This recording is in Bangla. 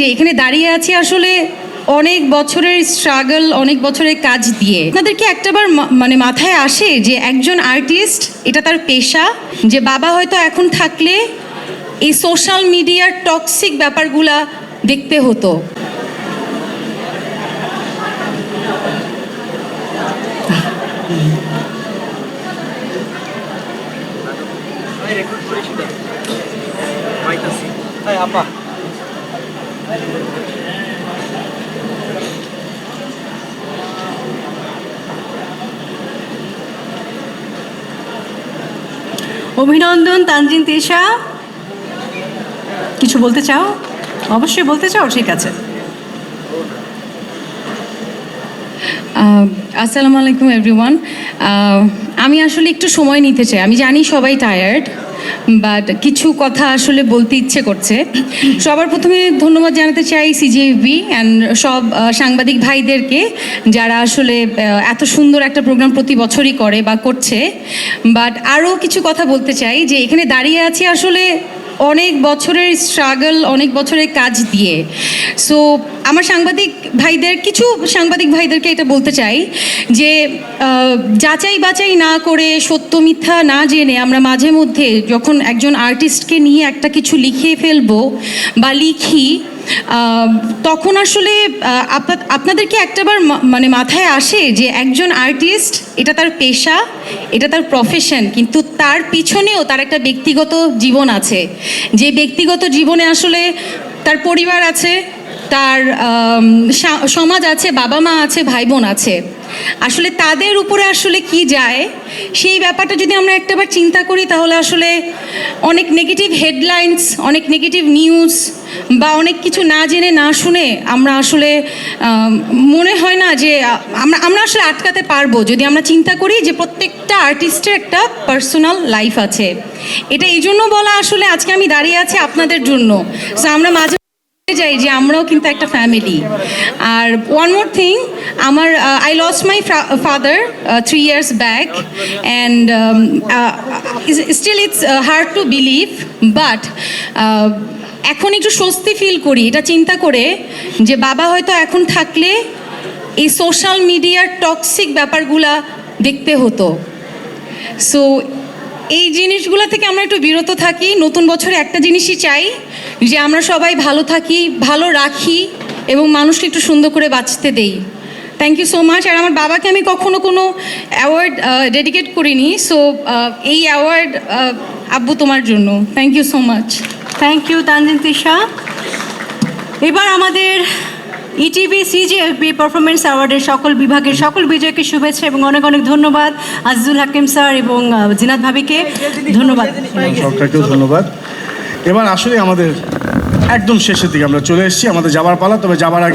যে এখানে দাঁড়িয়ে আছি আসলে অনেক বছরের স্ট্রাগল অনেক বছরের কাজ দিয়ে। আপনাদেরকে একটাবার মানে মাথায় আসে যে একজন আর্টিস্ট এটা তার পেশা, যে বাবা হয়তো এখন থাকলে এই সোশ্যাল মিডিয়ার টক্সিক ব্যাপারগুলা দেখতে হতো। আপা। অভিনন্দন, তানজিন তেশা। কিছু বলতে চাও? অবশ্যই বলতে চাও, ঠিক আছে। আসসালামু আলাইকুম এভরিওয়ান আমি আসলে একটু সময় নিতে চাই। আমি জানি সবাই টায়ার্ড বাট কিছু কথা আসলে বলতে ইচ্ছে করছে। সবার প্রথমে ধন্যবাদ জানাতে চাই সিজিএফবি অ্যান্ড সব সাংবাদিক ভাইদেরকে যারা আসলে এত সুন্দর একটা প্রোগ্রাম প্রতি বছরই করে বা করছে। বাট আরও কিছু কথা বলতে চাই যে এখানে দাঁড়িয়ে আছি আসলে অনেক বছরের স্ট্রাগল অনেক বছরের কাজ দিয়ে। সো আমার সাংবাদিক ভাইদের, কিছু সাংবাদিক ভাইদেরকে এটা বলতে চাই যে যাচাই বাছাই না করে সত্য মিথ্যা না জেনে আমরা মাঝে মধ্যে যখন একজন আর্টিস্টকে নিয়ে একটা কিছু লিখে ফেলব বা লিখি তখন আসলে আপনাদের কি একটাবার মানে মাথায় আসে যে একজন আর্টিস্ট, এটা তার পেশা, এটা তার প্রফেশন কিন্তু তার পিছনেও তার একটা ব্যক্তিগত জীবন আছে? যে ব্যক্তিগত জীবনে আসলে তার পরিবার আছে, তার সমাজ আছে বাবা মা আছে ভাই বোন আছে। আসলে তাদের উপরে আসলে কি যায়? সেই ব্যাপারটা যদি আমরা একটাবার চিন্তা করি, তাহলে আসলে অনেক নেগেটিভ হেডলাইন্স অনেক নেগেটিভ নিউজ বা অনেক কিছু না জেনে, না শুনে আমরা আসলে মনে হয় না যে আমরা আমরা আসলে আটকাতে পারব। যদি আমরা চিন্তা করি যে প্রত্যেকটা আর্টিস্টের একটা পার্সোনাল লাইফ আছে। এটা এই জন্য বলা আসলে আজকে আমি দাঁড়িয়ে আছি আপনাদের জন্য। সো আমরা মাঝে যাই যে আমরাও কিন্তু একটা ফ্যামিলি আর ওয়ান মোর থিং আমার I lost my father three years back and still it's hard to believe but এখন একটু স্বস্তি ফিল করি, এটা চিন্তা করে যে বাবা হয়তো এখন থাকলে এই সোশ্যাল মিডিয়ার টক্সিক ব্যাপারগুলা দেখতে হতো। সো এই জিনিসগুলো থেকে আমরা একটু বিরত থাকি। নতুন বছরে একটা জিনিসই চাই, যে আমরা সবাই ভালো থাকি, ভালো রাখি এবং মানুষকে একটু সুন্দর করে বাঁচতে দেই। থ্যাংক ইউ সো মাচ আর আমার বাবাকে আমি কখনো কোনো অ্যাওয়ার্ড ডেডিকেট করিনি সো এই অ্যাওয়ার্ড আব্বু তোমার জন্য। Thank you so much thank you Tanjin Tesha. এবার আমাদের ইটিভি সিজিএফবি পারফরমেন্স অ্যাওয়ার্ডের সকল বিভাগের সকল বিজয়কে শুভেচ্ছা এবং অনেক অনেক ধন্যবাদ আজিজুল হাকিম স্যার এবং জিনাত ভাবিকে। ধন্যবাদ। সরকারকেও ধন্যবাদ। এবার আসলে আমাদের একদম শেষের দিকে আমরা চলে এসেছি, আমাদের যাবার পালা, তবে যাবার আগে